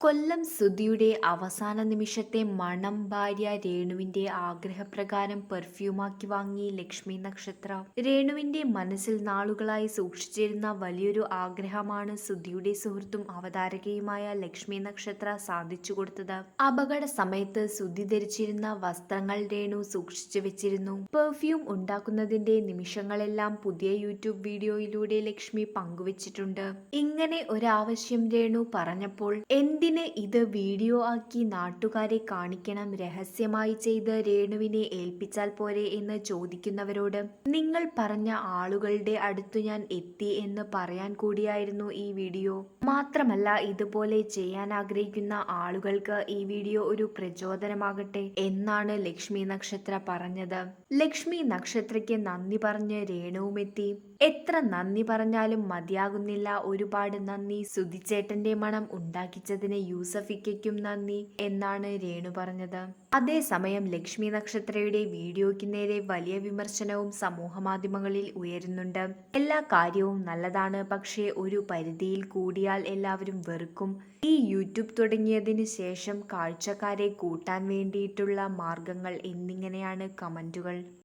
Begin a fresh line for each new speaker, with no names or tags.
കൊല്ലം സുധിയുടെ അവസാന നിമിഷത്തെ മണം ഭാര്യ രേണുവിന്റെ ആഗ്രഹപ്രകാരം പെർഫ്യൂമാക്കി വാങ്ങി ലക്ഷ്മി നക്ഷത്ര. രേണുവിന്റെ മനസ്സിൽ നാളുകളായി സൂക്ഷിച്ചിരുന്ന വലിയൊരു ആഗ്രഹമാണ് സുധിയുടെ സുഹൃത്തും അവതാരകയുമായ ലക്ഷ്മി നക്ഷത്ര സാധിച്ചു കൊടുത്തത്. അപകട സമയത്ത് സുധി ധരിച്ചിരുന്ന വസ്ത്രങ്ങൾ രേണു സൂക്ഷിച്ചു വെച്ചിരുന്നു. പെർഫ്യൂം ഉണ്ടാക്കുന്നതിന്റെ നിമിഷങ്ങളെല്ലാം പുതിയ യൂട്യൂബ് വീഡിയോയിലൂടെ ലക്ഷ്മി പങ്കുവച്ചിട്ടുണ്ട്. ഇങ്ങനെ ഒരാവശ്യം രേണു പറഞ്ഞപ്പോൾ എന്തിന് ഇത് വീഡിയോ ആക്കി നാട്ടുകാരെ കാണിക്കണം രഹസ്യമായി ചെയ്ത് രേണുവിനെ ഏൽപ്പിച്ചാൽ പോരെ എന്ന് ചോദിക്കുന്നവരോട് നിങ്ങൾ പറഞ്ഞ ആളുകളുടെ അടുത്ത് ഞാൻ എത്തി എന്ന് പറയാൻ കൂടിയായിരുന്നു ഈ വീഡിയോ. മാത്രമല്ല ഇതുപോലെ ചെയ്യാൻ ആഗ്രഹിക്കുന്ന ആളുകൾക്ക് ഈ വീഡിയോ ഒരു പ്രചോദനമാകട്ടെ എന്നാണ് ലക്ഷ്മി നക്ഷത്ര പറഞ്ഞത്. ലക്ഷ്മി നക്ഷത്രയ്ക്ക് നന്ദി പറഞ്ഞ് രേണുവുമെത്തി. എത്ര നന്ദി പറഞ്ഞാലും മതിയാകുന്നില്ല. ഒരുപാട് നന്ദി സുധിച്ചേട്ടന്റെ മണം ഉണ്ടാക്കിച്ചതിന് യൂസഫിക്കും നന്ദി. എന്നാണ് രേണു പറഞ്ഞത്. അതേസമയം ലക്ഷ്മി നക്ഷത്രയുടെ വീഡിയോയ്ക്ക് നേരെ വലിയ വിമർശനവും സമൂഹ മാധ്യമങ്ങളിൽ ഉയരുന്നുണ്ട്. എല്ലാ കാര്യവും നല്ലതാണ്. പക്ഷേ ഒരു പരിധിയിൽ കൂടിയാൽ എല്ലാവരും വെറുക്കും. ഈ യൂട്യൂബ് തുടങ്ങിയതിന് ശേഷം കാഴ്ചക്കാരെ കൂട്ടാൻ വേണ്ടിയിട്ടുള്ള മാർഗങ്ങൾ എന്നിങ്ങനെയാണ് കമന്റുകൾ.